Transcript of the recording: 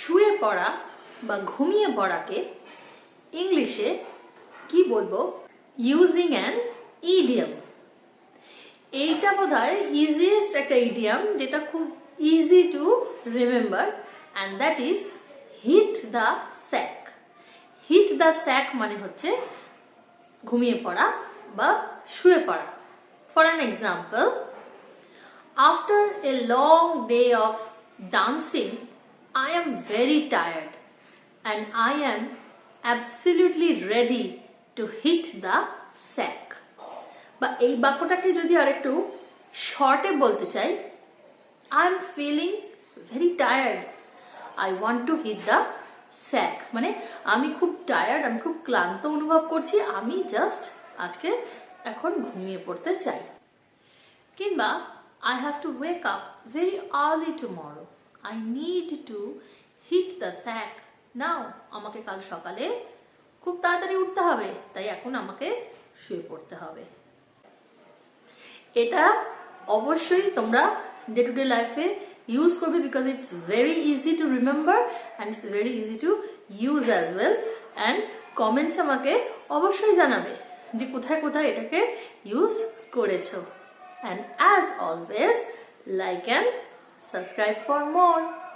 শুয়ে পড়া বা ঘুমিয়ে পড়াকে ইংলিশে কি বলব? ইউজিং অ্যান ইডিয়াম এইটা বোধ হয় ইজিয়েস্ট একটা ইডিয়াম যেটা খুব easy to remember and that is hit the sack hit the sack মানে হচ্ছে ঘুমিয়ে পড়া বা শুয়ে পড়া। For an example after a long day of dancing I am very tired and I am absolutely ready to hit the sack বা এই বাক্যটাকে যদি আরেকটু শর্টে বলতে চাই I am feeling very tired I want to hit the sack মানে আমি খুব টায়ার্ড আমি খুব ক্লান্ত অনুভব করছি, আমি জাস্ট আজকে এখন ঘুমিয়ে পড়তে চাই. কিংবা I have to wake up very early tomorrow I need to hit the sack now আমাকে কাল সকালে খুব তাড়াতাড়ি উঠতে হবে। তাই এখন আমাকে শুয়ে পড়তে হবে। এটা অবশ্যই তোমরা ডে টু ডে লাইফে ইউজ করবে because it's very easy to remember and it's very easy to use as well and comments আমাকে অবশ্যই জানাবে যে কোথায় কোথায় এটাকে ইউজ করেছ। And as always like and Subscribe for more.